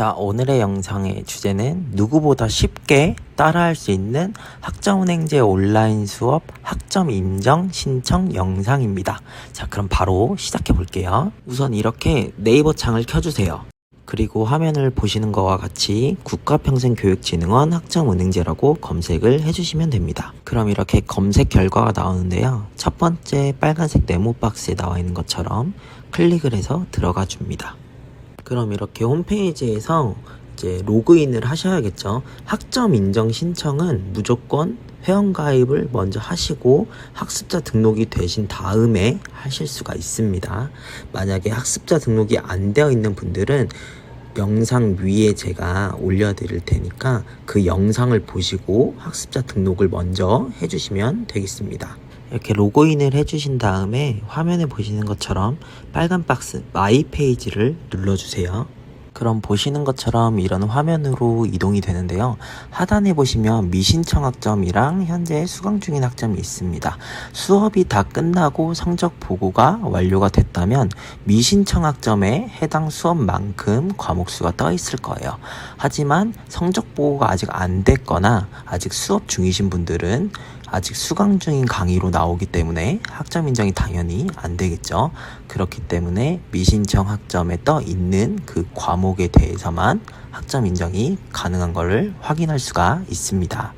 자, 오늘의 영상의 주제는 누구보다 쉽게 따라할 수 있는 학점은행제 온라인 수업 학점 인정 신청 영상입니다. 자, 그럼 바로 시작해 볼게요. 우선 이렇게 네이버 창을 켜주세요. 그리고 화면을 보시는 것과 같이 국가평생교육진흥원 학점은행제라고 검색을 해주시면 됩니다. 그럼 이렇게 검색 결과가 나오는데요. 첫 번째 빨간색 네모 박스에 나와 있는 것처럼 클릭을 해서 들어가 줍니다. 그럼 이렇게 홈페이지에서 이제 로그인을 하셔야겠죠. 학점 인정 신청은 무조건 회원가입을 먼저 하시고 학습자 등록이 되신 다음에 하실 수가 있습니다. 만약에 학습자 등록이 안 되어 있는 분들은 영상 위에 제가 올려드릴 테니까 그 영상을 보시고 학습자 등록을 먼저 해주시면 되겠습니다. 이렇게 로그인을 해주신 다음에 화면에 보시는 것처럼 빨간 박스 마이 페이지를 눌러주세요. 그럼 보시는 것처럼 이런 화면으로 이동이 되는데요. 하단에 보시면 미신청 학점이랑 현재 수강 중인 학점이 있습니다. 수업이 다 끝나고 성적 보고가 완료가 됐다면 미신청 학점에 해당 수업만큼 과목 수가 떠 있을 거예요. 하지만 성적 보고가 아직 안 됐거나 아직 수업 중이신 분들은 아직 수강 중인 강의로 나오기 때문에 학점 인정이 당연히 안 되겠죠. 그렇기 때문에 미신청 학점에 떠 있는 그 과목에 대해서만 학점 인정이 가능한 것을 확인할 수가 있습니다.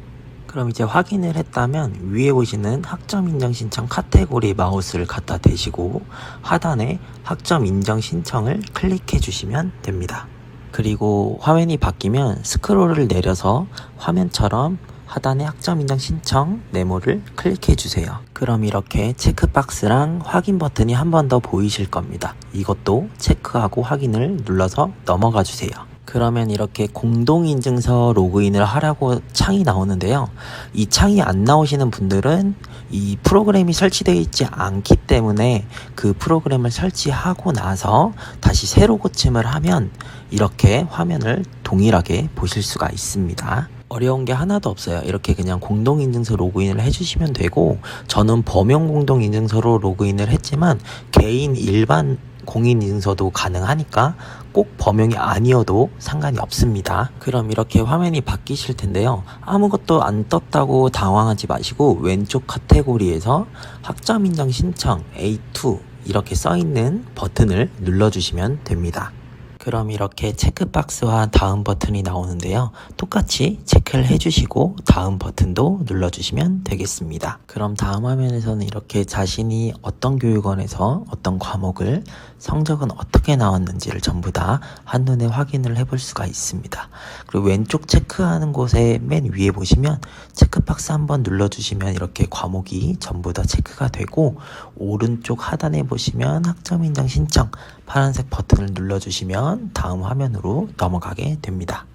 그럼 이제 확인을 했다면 위에 보시는 학점 인정 신청 카테고리 마우스를 갖다 대시고 하단에 학점 인정 신청을 클릭해 주시면 됩니다. 그리고 화면이 바뀌면 스크롤을 내려서 화면처럼 하단에 학점 인정 신청 네모를 클릭해 주세요. 그럼 이렇게 체크박스랑 확인 버튼이 한 번 더 보이실 겁니다. 이것도 체크하고 확인을 눌러서 넘어가 주세요. 그러면 이렇게 공동인증서 로그인을 하라고 창이 나오는데요. 이 창이 안 나오시는 분들은 이 프로그램이 설치되어 있지 않기 때문에 그 프로그램을 설치하고 나서 다시 새로 고침을 하면 이렇게 화면을 동일하게 보실 수가 있습니다. 어려운 게 하나도 없어요. 이렇게 그냥 공동인증서 로그인을 해주시면 되고, 저는 범용 공동인증서로 로그인을 했지만, 개인 일반 공인인증서도 가능하니까 꼭 범용이 아니어도 상관이 없습니다. 그럼 이렇게 화면이 바뀌실 텐데요. 아무것도 안 떴다고 당황하지 마시고 왼쪽 카테고리에서 학점 인정 신청 A2 이렇게 써 있는 버튼을 눌러주시면 됩니다. 그럼 이렇게 체크박스와 다음 버튼이 나오는데요. 똑같이 체크를 해주시고 다음 버튼도 눌러주시면 되겠습니다. 그럼 다음 화면에서는 이렇게 자신이 어떤 교육원에서 어떤 과목을 성적은 어떻게 나왔는지를 전부 다 한눈에 확인을 해볼 수가 있습니다. 그리고 왼쪽 체크하는 곳에 맨 위에 보시면 체크박스 한번 눌러주시면 이렇게 과목이 전부 다 체크가 되고 오른쪽 하단에 보시면 학점 인정 신청 파란색 버튼을 눌러주시면 다음 화면으로 넘어가게 됩니다.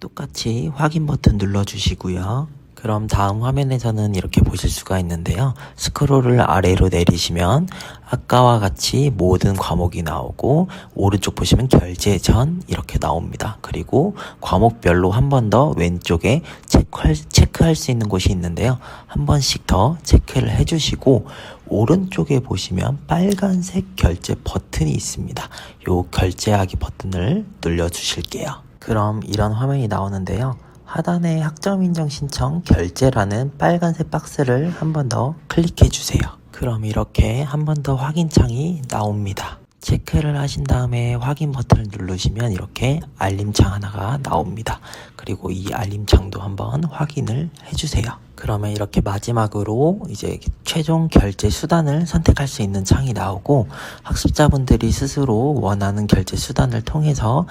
똑같이 확인 버튼 눌러주시고요. 그럼 다음 화면에서는 이렇게 보실 수가 있는데요. 스크롤을 아래로 내리시면 아까와 같이 모든 과목이 나오고 오른쪽 보시면 결제 전 이렇게 나옵니다. 그리고 과목별로 한 번 더 왼쪽에 체크할, 체크할 수 있는 곳이 있는데요. 한 번씩 더 체크를 해주시고 오른쪽에 보시면 빨간색 결제 버튼이 있습니다. 요 결제하기 버튼을 눌러 주실게요. 그럼 이런 화면이 나오는데요. 하단에 학점 인정 신청 결제라는 빨간색 박스를 한 번 더 클릭해 주세요. 그럼 이렇게 한 번 더 확인창이 나옵니다. 체크를 하신 다음에 확인 버튼을 누르시면 이렇게 알림창 하나가 나옵니다. 그리고 이 알림창도 한번 확인을 해주세요. 그러면 이렇게 마지막으로 이제 최종 결제 수단을 선택할 수 있는 창이 나오고 학습자분들이 스스로 원하는 결제 수단을 통해서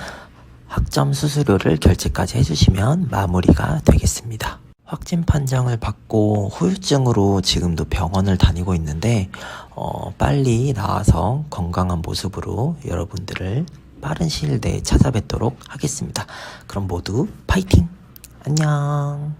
학점 수수료를 결제까지 해주시면 마무리가 되겠습니다. 확진 판정을 받고 후유증으로 지금도 병원을 다니고 있는데 어, 빨리 나와서 건강한 모습으로 여러분들을 빠른 시일 내에 찾아뵙도록 하겠습니다. 그럼 모두 파이팅! 안녕!